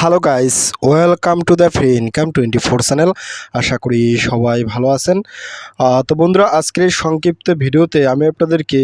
Hello guys welcome to the free income twenty four channel আশা করি সবাই ভালো আছেন। তো বন্ধুরা, আজকের এই সংক্ষিপ্ত ভিডিওতে আমি আপনাদেরকে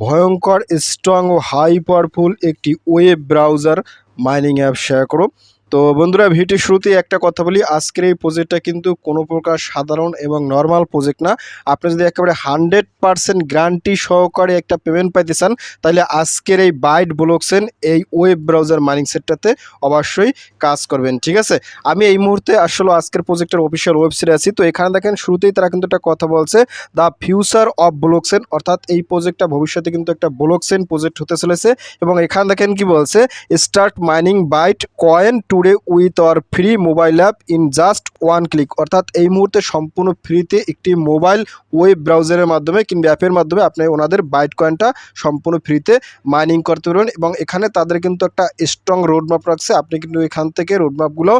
ভয়ঙ্কর স্ট্রং ও হাই পাওয়ারফুল একটি web browser mining app share করো তো বন্ধুরা ভিডিও শুরুতে একটা কথা বলি, আজকের এই প্রজেক্টটা কিন্তু কোনো প্রকার সাধারণ এবং নর্মাল প্রজেক্ট না। আপনি যদি একেবারে হান্ড্রেড পারসেন্ট গ্যারান্টি সহকারে একটা পেমেন্ট পাইতে চান, তাহলে আজকের এই বাইট ব্লকসেন এই ওয়েব ব্রাউজার মাইনিং সেটটাতে অবশ্যই কাজ করবেন, ঠিক আছে? আমি এই মুহূর্তে আসলে আজকের প্রজেক্টের অফিসিয়াল ওয়েবসাইটে আছি, তো এখানে দেখেন শুরুতেই তারা কিন্তু একটা কথা বলছে দ্য ফিউচার অফ ব্লকসেন অর্থাৎ এই প্রজেক্টটা ভবিষ্যতে কিন্তু একটা ব্লকসেন প্রজেক্ট হতে চলেছে এবং এখানে দেখেন কি বলছে start mining byte coin today with our free mobile app in just one click অর্থাৎ এই মুহূর্তে সম্পূর্ণ ফ্রিতে একটি মোবাইল ওয়েব ব্রাউজারের মাধ্যমে কিংবা অ্যাপের মাধ্যমে আপনি ওনাদের বাইট কয়েনটা সম্পূর্ণ ফ্রিতে মাইনিং করতে পারবেন এবং এখানে তাদের কিন্তু একটা স্ট্রং রোডম্যাপ রাখছে। আপনি কিন্তু এখান থেকে রোডম্যাপগুলো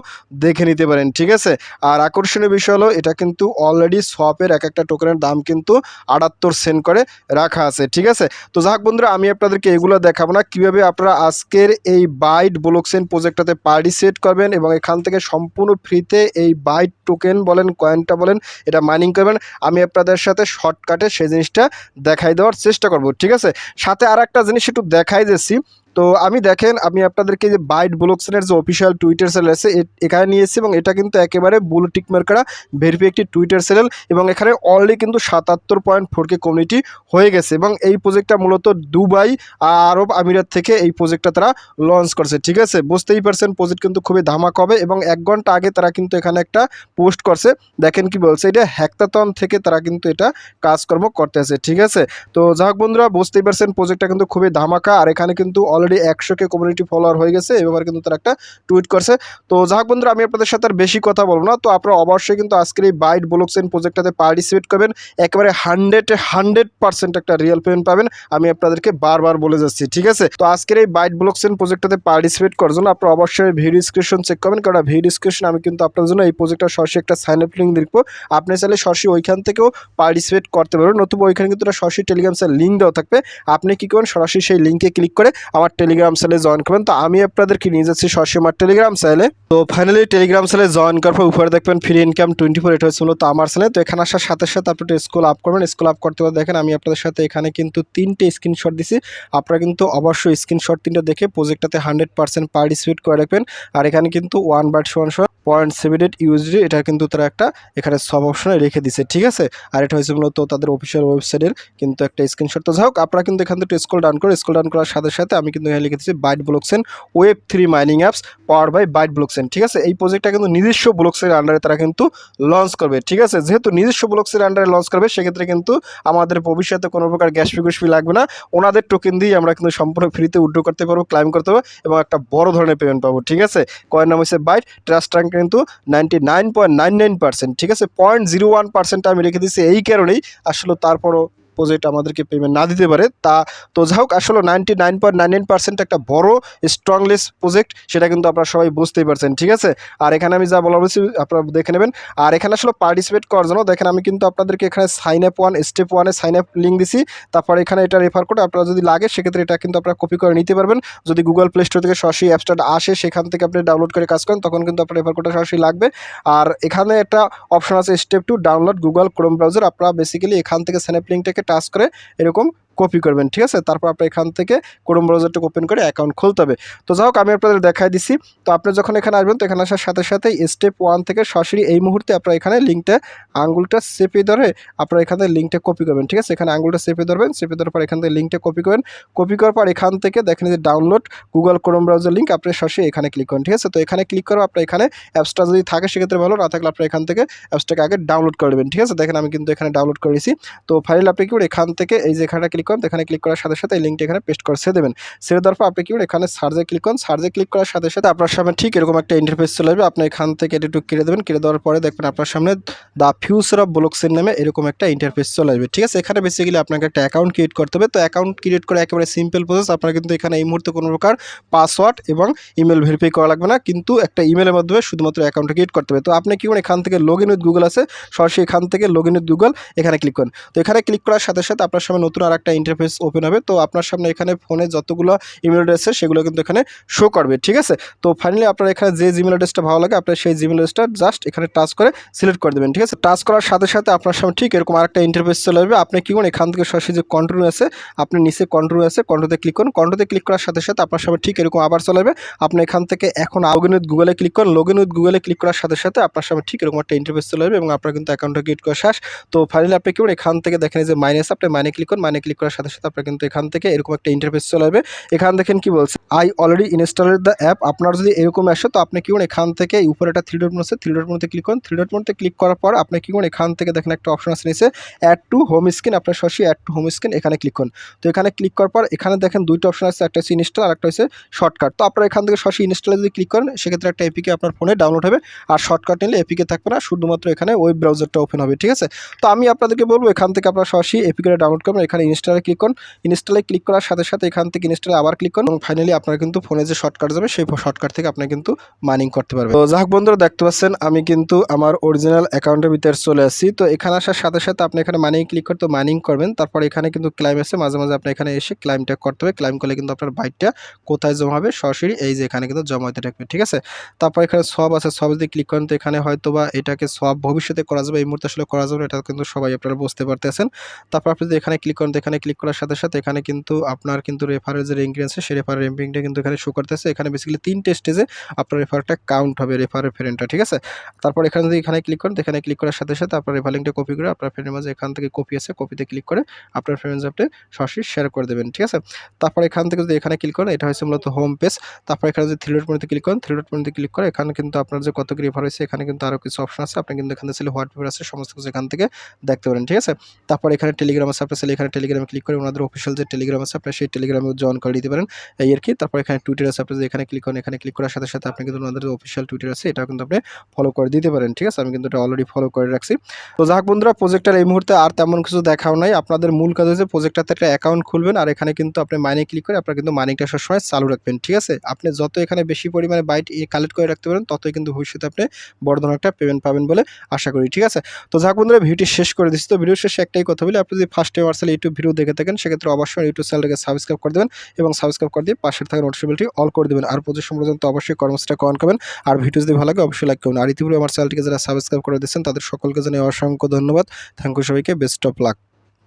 দেখে নিতে পারেন, ঠিক আছে? আর আকর্ষণীয় বিষয় হলো, এটা কিন্তু অলরেডি শপের এক একটা টোকেনের দাম কিন্তু আটাত্তর সেন্ট করে রাখা আছে, ঠিক আছে? তো যাক বন্ধুরা, আমি আপনাদেরকে এগুলো দেখাবো না। কীভাবে আপনারা আজকের এই বাইট ব্লকচেন প্রজেক্টটাতে পার্টিসিপেট করবেন এবং এখান থেকে সম্পূর্ণ ফ্রিতে এই বাই টোকেন বলেন কয়েনটা বলেন, এটা মাইনিং করবেন। আমি আপনাদের সাথে শর্টকাটে সেই জিনিসটা দেখাই দেওয়ার চেষ্টা করব, ঠিক আছে? সাথে আর একটা জিনিস একটু দেখাই দিচ্ছি তো আমি দেখেন, আমি আপনাদেরকে যে বাইট ব্লকসেনের যে অফিসিয়াল টুইটার চ্যানেল আছে এখানে নিয়ে এসেছি এবং এটা কিন্তু একেবারে ব্লু টিক মার্কারা ভেরিফাই একটি টুইটার চ্যানেল এবং এখানে অলরেডি কিন্তু সাতাত্তর পয়েন্ট ফোর কে কমিউনিটি হয়ে গেছে এবং এই প্রজেক্টটা মূলত দুবাই আরব আমিরাত থেকে এই প্রজেক্টটা তারা লঞ্চ করছে, ঠিক আছে? বুঝতেই পারছেন প্রজেক্ট কিন্তু খুবই ধামাক হবে এবং এক ঘণ্টা আগে তারা কিন্তু এখানে একটা পোস্ট করছে। দেখেন কি বলছে, এটা হ্যাক্তাতন থেকে তারা কিন্তু এটা কাজকর্ম করতে আছে ঠিক আছে? তো যাই হোক বন্ধুরা, বুঝতেই পারছেন প্রজেক্টটা কিন্তু খুবই ধামাকা আর এখানে কিন্তু অলরেডি একশো কে কমিউনিটি ফলোয়ার হয়ে গেছে এবার কিন্তু তারা একটা টুইট করছে। তো যাই হোক বন্ধুরা, আমি আপনাদের সাথে আর বেশি কথা বলব না। তো আপনারা অবশ্যই কিন্তু আজকের এই বাইট ব্লকচেন প্রজেক্টটাতে পার্টিসিপেট করবেন। একেবারে হান্ড্রেড হান্ড্রেড পার্সেন্ট একটা রিয়েল পেমেন্ট পাবেন। আমি আপনাদেরকে বারবার বলে যাচ্ছি, ঠিক আছে? তো আজকের এই বাইট ব্লকচেন প্রজেক্টটাতে পার্টিসিপেট করার জন্য আপনারা অবশ্যই ভিডিও ডিসক্রিপশন চেক করবেন। কারণ ভিডিও ডিসক্রিপশন আমি কিন্তু আপনার জন্য এই প্রজেক্টটা সরাসরি একটা সাইন আপ লিঙ্ক দেখব। আপনি চাইলে সরাসরি ওইখান থেকেও পার্টিসিপেট করতে পারবেন। নতুবা ওইখানে কিন্তু সরাসরি টেলিগ্রাম লিঙ্ক দেওয়া থাকবে। আপনি কি করবেন? সরাসরি সেই লিঙ্কে ক্লিক করে আমার টেলিগ্রাম সেলে জয়েন করবেন। তো আমি আপনাদেরকে নিয়ে যাচ্ছি সরাসরি আমার টেলিগ্রাম সেলে তো ফাইনালি টেলিগ্রাম সেলে জয়েন করার পর উপরে দেখবেন ফ্রি ইনকাম টোয়েন্টি ফোর এটা হচ্ছে মূলত আমার সেলে তো এখানে আসার সাথে সাথে আপনি স্কুল আপ করবেন। স্কুল আপ করতে পারে দেখেন আমি আপনাদের সাথে এখানে কিন্তু তিনটে স্ক্রিনশট দিছি। আপনারা কিন্তু অবশ্যই স্ক্রিনশট তিনটা দেখে প্রজেক্টটাতে হান্ড্রেড পার্সেন্ট পার্টিসিপেট করে রাখবেন। আর এখানে কিন্তু one but one point seven eight USD এটা কিন্তু তারা একটা এখানে সব অপশনে রেখে দিছে, ঠিক আছে? আর এটা হয়েছে মূলত তাদের অফিসিয়াল ওয়েবসাইটের কিন্তু একটা স্ক্রিনশট তো যাই হোক, আপনারা কিন্তু এখান থেকে স্কুল ডাউন করে স্কুল ডাউন করার সাথে সাথে আমি কিন্তু এখানে লিখে দিচ্ছি byte ব্লকসেন web three mining apps power by byte ব্লকসেন ঠিক আছে? এই প্রজেক্টটা কিন্তু নিজস্ব ব্লকসের আন্ডারে তারা কিন্তু লঞ্চ করবে, ঠিক আছে? যেহেতু নিজস্ব ব্লকসের আন্ডারে লঞ্চ করবে, সেক্ষেত্রে কিন্তু আমাদের ভবিষ্যতে কোনো প্রকার গ্যাস ফি গুস ফি লাগবে না। ওনাদের টোকেন দিয়ে আমরা কিন্তু সম্পূর্ণ ফ্রিতে উইড্রো করতে পারব ক্লাইম করতে পারব এবং একটা বড় ধরনের পেমেন্ট পাবো, ঠিক আছে? কয়ের নাম হচ্ছে বাইট ট্রাস্ট র্যাঙ্ক কিন্তু ninety nine point nine nine percent ঠিক আছে? পয়েন্ট জিরো ওয়ান পার্সেন্ট আমি রেখে দিচ্ছি এই কারণেই, আসলে তারপরও প্রজেক্ট আমাদেরকে পেমেন্ট না দিতে পারে, তা তো যাই হোক, আসলে ninety nine point nine nine percent একটা বড় স্ট্রংলেস প্রজেক্ট সেটা কিন্তু আপনারা সবাই বুঝতেই পারছেন, ঠিক আছে? আর এখানে আমি যা বলা বলছি, আপনারা দেখে নেবেন। আর এখানে আসলে পার্টিসিপেট করার জন্য, দেখেন আমি কিন্তু আপনাদেরকে এখানে সাইন আপ ওয়ান স্টেপ ওয়ানে সাইন আপ লিঙ্ক দিছি, তারপর এখানে এটা রেফার করে আপনারা যদি লাগে, সেক্ষেত্রে এটা কিন্তু আপনারা কপি করে নিতে পারবেন। যদি গুগল প্লে স্টোর থেকে সরাসরি অ্যাপসটা আসে, সেখান থেকে আপনি ডাউনলোড করে কাজ করেন, তখন কিন্তু আপনার রেফার কোডটা সরাসরি লাগবে। আর এখানে একটা অপশন আছে step two download Google Chrome browser আপনারা বেসিক্যালি এখান থেকে স্যানেপ লিঙ্কটাকে টাচ করে এরকম কপি করবেন, ঠিক আছে? তারপর আপনার এখান থেকে ক্রোম ব্রাউজারটা ওপেন করে অ্যাকাউন্ট খুলতে হবে। তো যাই হোক, আমি আপনাদের দেখাই দিছি। তো আপনি যখন এখানে আসবেন, তো এখানে আসার সাথে সাথে স্টেপ ওয়ান থেকে সরাসরি এই মুহূর্তে আপনারা এখানে লিঙ্কটা আঙ্গুলটা চেপে ধরে আপনারা এখান থেকে লিঙ্কটা কপি করবেন, ঠিক আছে? এখানে আঙ্গুলটা চেপে ধরবেন, চেপে ধরার পর এখান থেকে লিঙ্কটা কপি করবেন। কপি করার পর এখান থেকে দেখেন যে download Google Chrome browser link আপনি সরাসরি এখানে ক্লিক করেন ঠিক আছে? তো এখানে ক্লিক করে আপনার এখানে অ্যাপসটা যদি থাকে, সেক্ষেত্রে ভালো, না থাকলে আপনার এখান থেকে অ্যাপসটাকে আগে ডাউনলোড করে ঠিক আছে? দেখেন আমি কিন্তু এখানে ডাউনলোড করেছি তো ফাইল আপনি কি এখান থেকে এই যে এখানে ক্লিক তো এখানে ক্লিক করার সাথে সাথে এই লিঙ্কটা এখানে পেস্ট করে ছেড়ে দেবেন। ছেড়ে দেওয়ার পর আপনি কি এখানে সার্জে ক্লিক করেন সার্জে ক্লিক করার সাথে সাথে আপনার সামনে ঠিক এরকম একটা ইন্টারফেস চলে আসবে। আপনি এখান থেকে এটা একটু কেড়ে দেবেন। কেড়ে দেওয়ার পরে দেখবেন আপনার সামনে দ্য ফিউচার অফ ব্লকসেন নামে এরকম একটা ইন্টারফেস চলে আসবে। ঠিক আছে? এখানে বেসিক্যালি আপনাকে একটা অ্যাকাউন্ট ক্রিয়েট করতে হবে। তো অ্যাকাউন্ট ক্রিয়েট করে একেবারে সিম্পল প্রসেস আপনার কিন্তু এখানে এই মুহূর্তে কোনো প্রকার পাসওয়ার্ড এবং ইমেল ভেরিফাই করা লাগবে না। কিন্তু একটা ইমেলের মাধ্যমে শুধুমাত্র অ্যাকাউন্টটা ক্রিয়েট করতে হবে। তো আপনি কি করেন এখান থেকে লগ ইন উইথ গুগল আছে। সরাসরি এখান থেকে লগ ইন উইথ গুগল এখানে ক্লিক করেন। তো এখানে ক্লিক করার সাথে সাথে আপনার সামনে নতুন আর একটা ইন্টারফেস ওপেন হবে, তো আপনার সামনে এখানে ফোনে যতগুলো ইমেল অ্যাড্রেস আছে সেগুলো কিন্তু এখানে শো করবে, ঠিক আছে? তো ফাইনালি আপনার এখানে যে জিমেল অ্যাড্রেসটা ভালো লাগে, আপনার সেই জিমেল অ্যাড্রেসটা জাস্ট এখানে টাচ করে সিলেক্ট করে দেবেন, ঠিক আছে? টাচ করার সাথে সাথে আপনার সামনে ঠিক এরকম আরেকটা ইন্টারফেস চলে আসবে, আপনি কি করুন এখান থেকে সরাসরি যে কন্ট্রোল আছে, আপনি নিচে কন্ট্রোল আছে কন্ট্রোতে ক্লিক করুন কন্ট্রোতে ক্লিক করার সাথে সাথে আপনার সামনে ঠিক এরকম আবার চলে আসবে, আপনি এখান থেকে এখন লগইন উইথ গুগলে ক্লিক করুন লগইন উইথ গুগলে ক্লিক করার সাথে সাথে আপনার সামনে ঠিক এরকম একটা ইন্টারফেস চলে আসবে এবং আপনার কিন্তু অ্যাকাউন্টটা ক্রিয়েট করা শেষ। তো ফাইনালি আপনি কি এখান থেকে দেখেন যে মাইনাস আপনি মাইনে ক্লিক করুন মাইনে ক্লিক করার সাথে সাথে আপনার কিন্তু এখান থেকে এরকম একটা ইন্টারফেস চলে যাবে এখান দেখেন কি বলছে I already installed the app আপনার যদি এরকম আসে, তো আপনি কি করুন, এখান থেকে উপরে একটা থ্রি ডট আছে থ্রি ডট মধ্যে ক্লিক করুন। থ্রি ডট মধ্যে ক্লিক করার পর আপনি কি করুন, এখান থেকে দেখেন একটা অপশন আছে নিচে অ্যাড টু হোম স্ক্রিন আপনার সরাসরি অ্যাড টু হোম স্ক্রিন এখানে ক্লিক করুন। তো এখানে ক্লিক করার পর এখানে দেখেন দুইটা অপশন আছে, একটা হচ্ছে ইনস্টল আর একটা হচ্ছে শর্টকাট তো আপনারা এখান থেকে সরাসরি ইনস্টলে যদি ক্লিক করেন, সেক্ষেত্রে একটা এপিকে আপনার ফোনে ডাউনলোড হবে। আর শর্টকাট নিলে এপিকে থাকবে না, শুধুমাত্র এখানে ওয়েব ব্রাউজারটা ওপেন হবে, ঠিক আছে? তো আমি আপনাদেরকে বলব, এখান থেকে আপনারা সরাসরি এপিকে ডাউনলোড করবেন, এখানে ইনস্টলে ক্লিক করুন। ইনস্টলে ক্লিক করার সাথে সাথে এখান থেকে ইনস্টলে আবার ক্লিক করুন। এবং ফাইনালি আপনার কিন্তু ফোনে যে শর্টকাট যাবে, সেই শর্টকাট থেকে আপনি কিন্তু মাইনিং করতে পারবেন। তো যাক বন্ধুরা, দেখতে পাচ্ছেন, আমি কিন্তু আমার অরিজিনাল অ্যাকাউন্টের ভিতরে চলে আসছি। তো এখানে আসার সাথে সাথে আপনি এখানে মাইনিং ক্লিক করতে মাইনিং করবেন। তারপর এখানে কিন্তু ক্লাইম আছে মাঝে মাঝে আপনি এখানে এসে ক্লাইমটা করতে হবে। ক্লাইম করলে কিন্তু আপনার বাইকটা কোথায় জমা হবে সরাসরি এই যে এখানে কিন্তু জমা হতে থাকবে, ঠিক আছে? তারপর এখানে সব আছে সব যদি ক্লিক করেন তো এখানে হয়তো বা এটাকে সব ভবিষ্যতে করা যাবে, এই মুহূর্তে আসলে করা যাবে এটা কিন্তু সবাই আপনারা বুঝতে পারতেছেন। তারপর আপনি যদি এখানে ক্লিক করেন তো এখানে ক্লিক করার সাথে সাথে এখানে কিন্তু আপনার কিন্তু রেফারের যে র্যাঙ্কিং আছে, সেই রেফার র্যাঙ্কিংটা কিন্তু এখানে শো করতেছে। এখানে বেসিক্যালি তিনটে স্টেজে আপনার রেফারটা কাউন্ট হবে রেফারের ফ্রেন্ডটা ঠিক আছে? তারপর এখানে যদি এখানে ক্লিক করেন এখানে ক্লিক করার সাথে সাথে আপনার রেফার লিঙ্কটা কপি করে আপনার ফ্রেন্ডের মাঝে এখান থেকে কপি আছে কপিতে ক্লিক করে আপনার ফ্রেন্ডস আপনি সরাসরি শেয়ার করে দেবেন, ঠিক আছে? তারপর এখান থেকে যদি এখানে ক্লিক করেন, এটা হচ্ছে মূলত হোম পেজ তারপর এখানে যদি থ্রি ডট মধ্যে ক্লিক করেন থ্রি ডট মধ্যে ক্লিক করে এখানে কিন্তু আপনার যে কত কি রেফার হয়েছে, এখানে কিন্তু আরও কিছু অপশন আছে। আপনি কিন্তু এখানে ছিল হোয়াট আছে, সমস্ত কিছু এখান থেকে দেখতে পারেন, ঠিক আছে? তারপর এখানে টেলিগ্রাম আছে, আপনি চাইলে এখানে টেলিগ্রামে ক্লিক করে ওনাদের অফিসিয়াল যে টেলিগ্রাম আছে আপনি সেই টেলিগ্রামে জয়েন করে দিতে পারেন। এই আর কি, তারপর এখানে টুইটার আছে, আপনি এখানে ক্লিক করেন এখানে ক্লিক করার সাথে সাথে আপনি কিন্তু ওনাদের অফিসিয়াল টুইটার আছে, এটাও কিন্তু আপনি ফলো করে দিতে পারেন, ঠিক আছে? আমি কিন্তু এটা অলরেডি ফলো করে রাখছি। তো যাক বন্ধুরা প্রজেক্টটার এই মুহূর্তে আর তেমন কিছু দেখাও নাই। আপনাদের মূল কাজ হচ্ছে প্রজেক্টটাতে একটা অ্যাকাউন্ট খুলবেন, আর এখানে কিন্তু আপনি মাইনে ক্লিক করে আপনার কিন্তু মাইনিংটা সবসময় চালু রাখবেন, ঠিক আছে? আপনি যত এখানে বেশি পরিমাণে বাইট কালেক্ট করে রাখতে পারেন, ততই কিন্তু ভবিষ্যতে আপনি বড় ধরনের একটা পেমেন্ট পাবেন বলে আশা করি, ঠিক আছে? তো যাক বন্ধুরা, ভিডিওটি শেষ করে দিচ্ছি। তো ভিডিও শেষে একটাই কথা বলি, আপনি যদি ফার্স্ট টাইম আর্সেল ইউটিউব ভিডিও দেখে থাকেন, সেক্ষেত্রে অবশ্যই ইউটিউব চ্যানেলটাকে সাবস্ক্রাইব করে দেবেন এবং সাবস্ক্রাইব করে দিয়ে পাশের থাকা নোটিফিকেশনটি অল করে দেবেন। আর পঁচিশ পর্যন্ত অবশ্যই কর্মসূচিটা কন করবেন। আর ভিডিও যদি ভালো লাগে, অবশ্যই লাইক করবেন। আর ইতিপূর্বে আমার চ্যানেলটিকে যারা সাবস্ক্রাইব করে দিয়েছেন তাদের সকলকে জানিয়ে অসংখ্য ধন্যবাদ। থ্যাংক ইউ সবাইকে। Best of luck